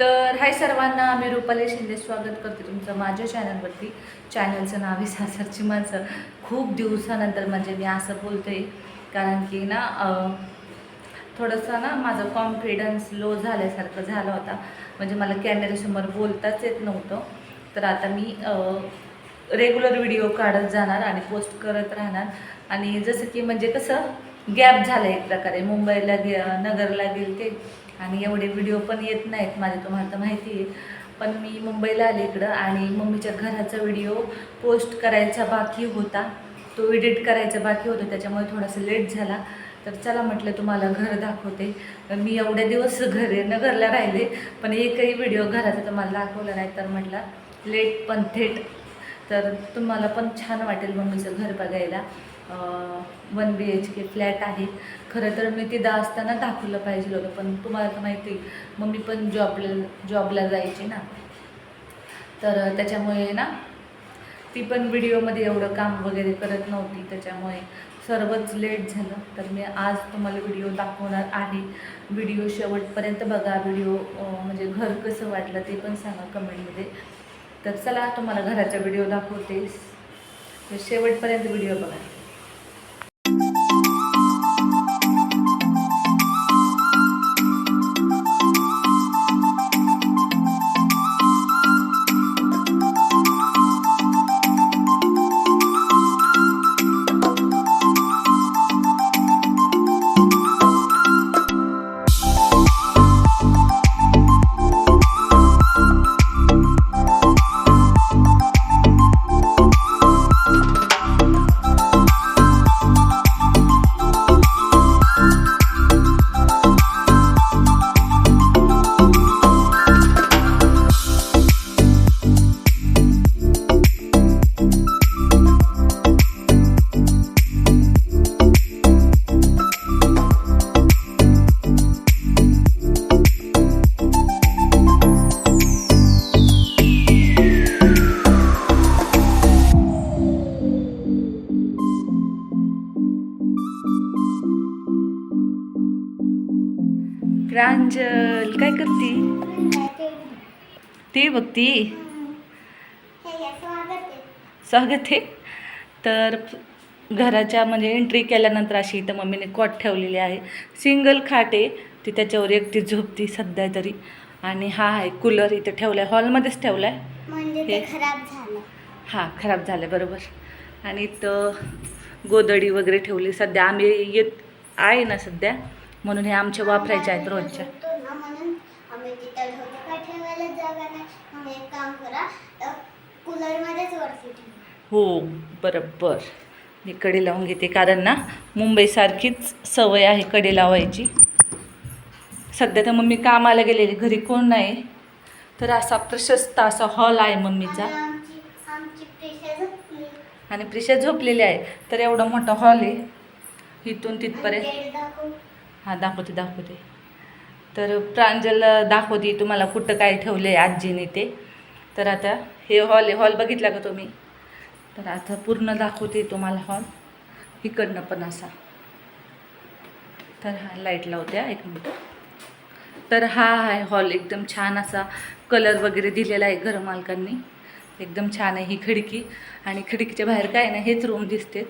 तर हाय सर्वांना मी रुपाली शिंदे स्वागत करते तुमचं माझ्या चॅनलवरती चॅनलचं नाव आहे सासरची माणसं. खूप दिवसानंतर म्हणजे मी असं बोलते कारण की ना थोडंसं ना माझं कॉन्फिडन्स लो झाल्यासारखं झाला होता. म्हणजे मला कॅमेऱ्यासमोर बोलताच येत नव्हतं. तर आता मी रेग्युलर व्हिडिओ काढत जाणार आणि पोस्ट करत राहणार. आणि जसं की म्हणजे कसं गॅप झालं एक प्रकारे. मुंबईला गे नगरला गेलते. आणि एवढे व्हिडिओ पण येत नाहीत माझे तुम्हाला तर माहिती आहे. पण मी मुंबईला आले इकडं आणि मम्मीच्या घराचा व्हिडिओ पोस्ट करायचा बाकी होता. तो एडिट करायचा बाकी होता त्याच्यामुळे थोडासा लेट झाला. तर चला म्हटलं तुम्हाला घर दाखवते. मी एवढ्या दिवस घरे नगरला राहिले पण एकही व्हिडिओ घराचा तुम्हाला दाखवला नाही. तर म्हटलं लेट पण थेट. तर तुम्हाला पण छान वाटेल मम्मीचं घर बघायला. One B H K flat आहे खरं तर मी तिथं असताना दाखवलं पाहिजे होतं पण तुम्हाला तर माहिती आहे, मी पण जॉबला जॉबला जायची ना. तर त्याच्यामुळे ना ती पण व्हिडिओमध्ये एवढं काम वगैरे करत नव्हती त्याच्यामुळे सर्वच लेट झालं. तर मी आज तुम्हाला व्हिडिओ दाखवणार आहे. व्हिडिओ शेवटपर्यंत बघा व्हिडिओ म्हणजे घर कसं वाटलं ते पण सांगा कमेंटमध्ये तर चला तुम्हाला घराचा व्हिडिओ दाखवते तर शेवटपर्यंत व्हिडिओ बघा. प्रांजल काय करती? ती बघती. स्वागत आहे. तर घराच्या म्हणजे एंट्री केल्यानंतर अशी इथं मम्मीने कॉट ठेवलेली आहे. सिंगल खाट आहे. ती त्याच्यावर एकटी झोपती सध्या तरी. आणि हा आहे कूलर इथं ठेवला आहे हॉलमध्येच ठेवला आहे म्हणजे हे. ते खराब झालं. हां खराब झालं बरोबर. आणि इथं गोदडी वगैरे ठेवली. सध्या आम्ही येत आहे ना सध्या. म्हणून हे आमच्या वापरायच्या आहेत रोजच्या हो बरोबर. मी कडी लावून घेते कारण ना मुंबईसारखीच सवय आहे कडी लावायची. सध्या तर मम्मी कामाला गेलेली घरी कोण नाही. तर असा प्रशस्त असा हॉल आहे मम्मीचा. आणि प्रिशा झोपलेली आहे. तर एवढा मोठा हॉल आहे. इथून तिथपर्यंत. हां दाखवते दाखवते. तर प्रांजल दाखवते तुम्हाला कुठं काय ठेवलं आहे आजीने ते. तर आता हे हॉल आहे हॉल बघितला का तुम्ही? तर आता पूर्ण दाखवते तुम्हाला हॉल. इकडनं पण असा. तर हा लाइट लावते एक मिनटं. तर हा आहे हॉल एकदम छान असा कलर वगैरे दिलेला आहे घरमालकांनी एकदम छान आहे ही खिडकी. आणि खिडकीच्या बाहेर काय ना हेच रूम दिसतेत.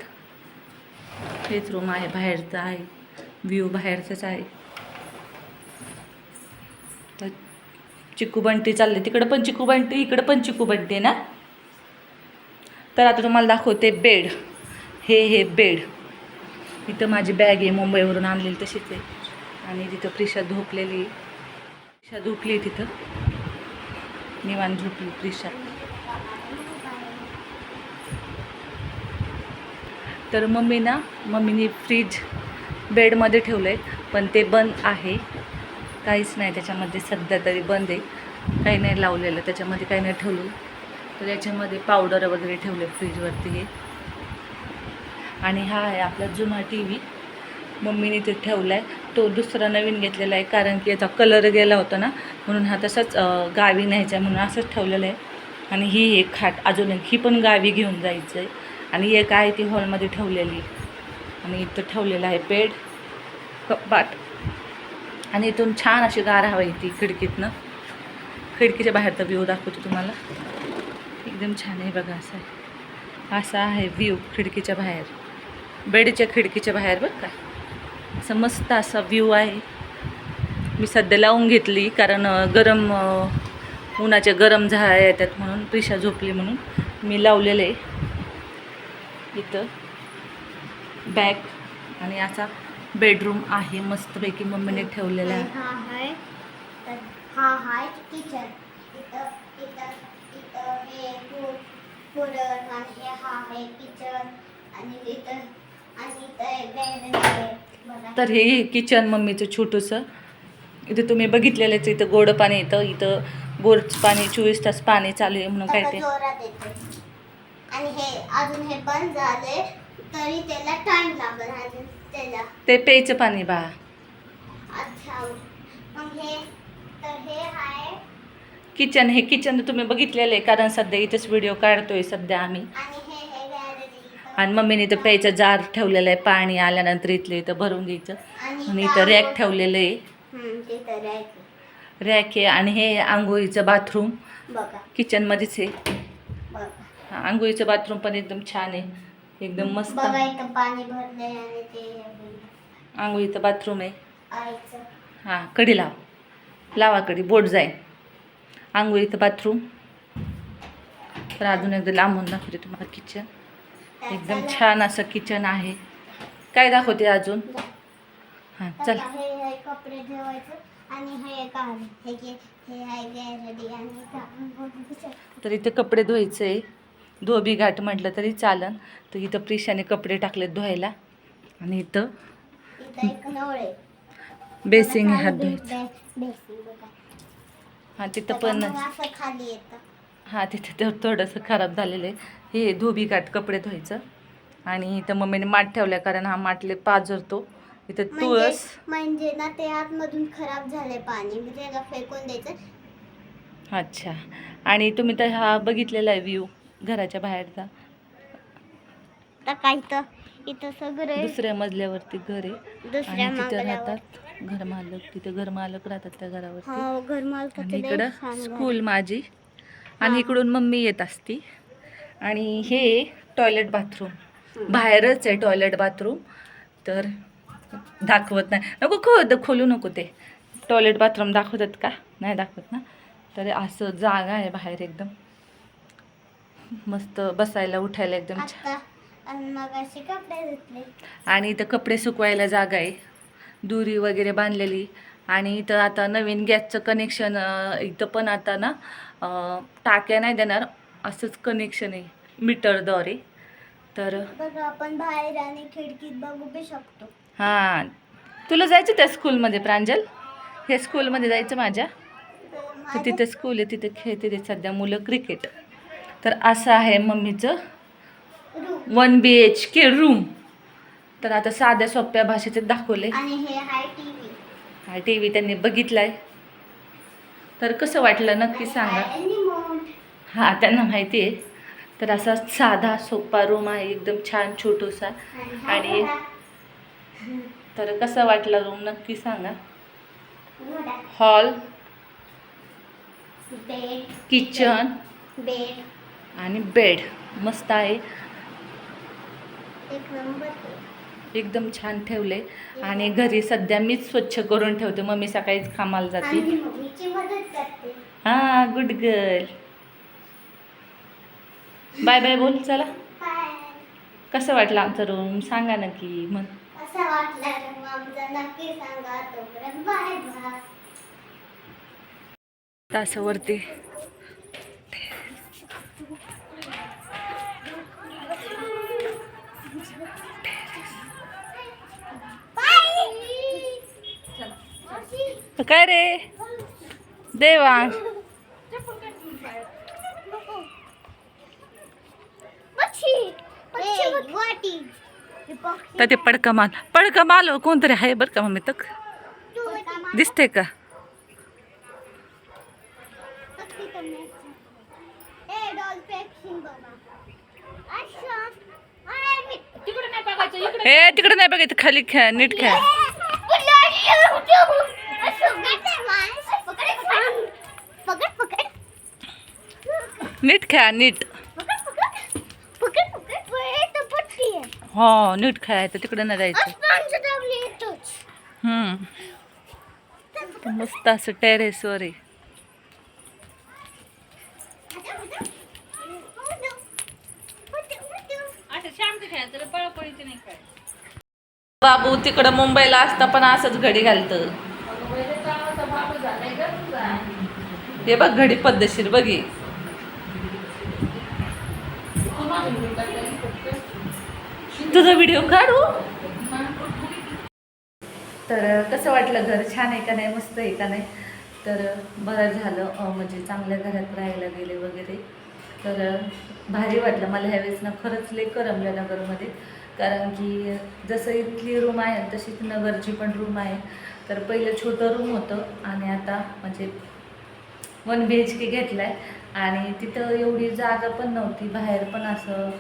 हेच रूम आहे बाहेरचं आहे. व्ह्यू बाहेरचाच आहे. तर चिकू बंटी चालले. तिकडं पण चिकू बंटी इकडं पण चिकू बंटी ना? तर आता तुम्हाला दाखवते बेड. हे हे बेड. इथं माझी बॅग आहे मुंबईवरून आणलेली तशीच आहे. आणि तिथं प्रिशा झोपलेली. आहे. प्रिशा झोपली तिथं. निवान झोपली प्रिशा. तर मम्मी ना मम्मीने फ्रीज बेडमध्ये ठेवलं आहे पण ते बंद आहे. काहीच नाही त्याच्यामध्ये सध्या तरी बंद आहे. काही नाही लावलेलं त्याच्यामध्ये काही नाही ठेवलं तर याच्यामध्ये पावडर वगैरे ठेवले फ्रीजवरती हे. आणि हा आहे आपला जुना टी व्ही मम्मीने ते ठेवला आहे तो दुसरा नवीन घेतलेला आहे कारण की याचा कलर गेला होता ना म्हणून हा तसाच गावी न्यायचा म्हणून असंच ठेवलेलं आहे. आणि ही एक खाट अजून एक ही पण गावी घेऊन जायचं आहे आणि एक आहे ती हॉलमध्ये ठेवलेली. आणि इथं ठेवलेलं आहे बेड कपाट. आणि इथून छान अशी गार हवा येते खिडकीतनं. खिडकीच्या बाहेरचा व्ह्यू दाखवतो तुम्हाला. एकदम छान आहे बघा असा. आहे असा आहे व्ह्यू खिडकीच्या बाहेर. बेडच्या खिडकीच्या बाहेर बघ का. असं मस्त असा व्ह्यू आहे. मी सध्या लावून घेतली कारण गरम उन्हाच्या गरम झाळ्या येतात म्हणून प्रिशा झोपली म्हणून मी लावलेलं आहे. इथं. बॅग आणि असा बेडरूम आहे. मस्तपैकी मम्मीने ठेवलेला आहे. हा तर हा. किचन. हे हे हा तर हे मम्मीचं छोटंसं. इथं तुम्ही बघितलेलंच इथं गोड पाणी येतं. इथं बोरचं पाणी चोवीस तास पाणी चालू आहे म्हणून काय ते आणि हे अजून हे बंद झाले तरी त्याला टाइम त्याला. ते प्यायचं पाणी बा. अच्छा. मग हे तर हे आहे किचन हे किचन तुम्ही बघितलेलं आहे कारण सध्या इथंच व्हिडिओ काढतोय सध्या आम्ही. आणि हे हे गॅलरी. आणि मम्मीने इथं प्यायचं जार ठेवलेलं आहे पाणी आल्यानंतर इथलं इथं भरून घ्यायचं. आणि इथं रॅक ठेवलेलं आहे. रॅक आहे. रॅक आहे आणि हे आंघोळीचं बाथरूम बघा. किचनमध्येच आहे. बघा. आंघोळीचं बाथरूम पण एकदम छान आहे. एकदम मस्त. बघा इथं पाणी भरलंय आणि ते आंघोळीचं बाथरूम आहे. आईचं. हां कडी लाव. लावा कडी बोट जाईल आंघोळीचं बाथरूम तर अजून एकदा लांबून दाखवते तुम्हाला किचन एकदम छान असं किचन आहे. काय दाखवते अजून? हां चल. हे कपडे ठेवायचं आणि हे हे हे आहे गॅलरी आणि इथं. तर इथे कपडे धुवायचे. आहे धोबी घाट म्हटलं तरी चालन. तर इथं प्रिशाने कपडे टाकलेत धुवायला. आणि इथं बेसिंग हात धुवायचं. हां तिथं पण हां तिथे तर थोडंसं खराब झालेलं आहे. हे धोबी घाट कपडे धुवायचं. आणि इथं मम्मीने माठ ठेवल्या कारण हा माठले पाजरतो. इथं म्हणजे तुळस म्हणजे ना ते आतमधून खराब झाले पाणी. त्याला फेकून द्यायचं. अच्छा. आणि तुम्ही तर हा बघितलेला आहे व्ह्यू घराच्या बाहेरचा काय तर इथं सगळं दुसऱ्या मजल्यावरती घर आहे. आणि तिथं राहतात घर मालक. तिथं घर मालक राहतात त्या घरावरती. हो घर आणि इकडं. स्कूल माझी. आणि इकडून मम्मी येत असती. आणि हे टॉयलेट बाथरूम बाहेरच आहे टॉयलेट बाथरूम तर दाखवत नाही. नको खो खोलू नको ते. टॉयलेट बाथरूम दाखवतात का? नाही दाखवत ना? तर असं जागा आहे बाहेर एकदम. मस्त बसायला उठायला एकदम छान. आणि इथं कपडे सुकवायला जागा आहे. दुरी वगैरे बांधलेली. आणि इथं आता नवीन गॅसचं कनेक्शन इथं पण आता ना टाक्या नाही देणार. असंच कनेक्शन आहे मीटरद्वारे. तर आपण बाहेर आणि खिडकीत बघू शकतो. हां. तुला जायचं त्या स्कूलमध्ये प्रांजल? हे स्कूलमध्ये जायचं माझ्या? तर माझं तिथे स्कूल आहे तिथे खेळते ते सध्या मुलं क्रिकेट तर असं आहे मम्मीचं. One B H K room. तर आता साध्या सोप्या भाषेत दाखवले हे टी व्ही. त्यांनी बघितलाय. तर कसं वाटलं नक्की सांगा. हा त्यांना माहिती आहे. तर असा साधा सोपा रूम आहे एकदम छान छोटूसा. आणि तर कसं वाटलं रूम नक्की सांगा. हॉल किचन बेड आणि बेड. मस्त आहे. एकदम छान ठेवले. आणि घरी सध्या मीच स्वच्छ करून ठेवते. मम्मी सकाळीच कामाला जाते. हा गुड गर्ल बाय बाय बोल चला. कसं वाटलं आमचं रूम सांगा नक्की. मग असं काय रे? देवा. वाटी. तर ते पडका माल. पडका माल कोणतरी आहे बरं का मम्मी? तक. दिसते का? हे तिकडे नाही बघायचं खाली खेळ नीट खेळ. नीट खेळा नीट. हो नीट खेळायचं तिकडं नाही जायचं. मस्त असं टेरेसवर आहे. बाबू तिकडं मुंबईला असता पण असंच घडी घालतं. हे बघ घडी पद्धतशीर बघी तुझा व्हिडिओ काढू? तर कसं वाटलं घर? छान आहे का नाही? मस्त आहे का नाही? तर बरं झालं. म्हणजे चांगल्या घरात राहायला गेले वगैरे. तर भारी वाटलं. मला ह्यावेळेस ना खरंच लय करमल्या नगरमध्ये. कारण की जसं इथली रूम आहे तशीच नगरची पण रूम आहे. तर पहिलं छोटं रूम होतं आणि आता म्हणजे वन बी एच के घेतला आहे आणि तिथं एवढी जागा पण नव्हती बाहेर पण असं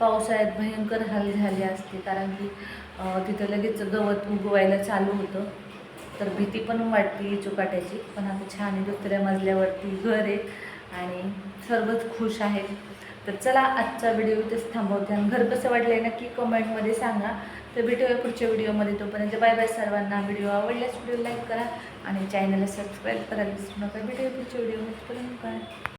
पावसाळ्यात भयंकर हाल झाले असते. कारण की तिथं लगेच गवत उगवायला चालू होतं. तर भीती पण वाटते चुकाट्याची. पण आता छान आहे दुसऱ्या मजल्यावरती घर आहे आणि सर्वच खुश आहेत. तर चला आजचा व्हिडिओ इथेच थांबवते. आणि घर कसं वाटलं आहे नक्की कमेंटमध्ये सांगा. तर भेटूया पुढच्या व्हिडिओमध्ये तोपर्यंत बाय बाय सर्वांना. व्हिडिओ आवडल्यास व्हिडिओ लाईक करा. आणि चॅनलला सबस्क्राईब करायला विसरू नका. भेटूया पुढच्या व्हिडिओमध्ये पर्यंत बाय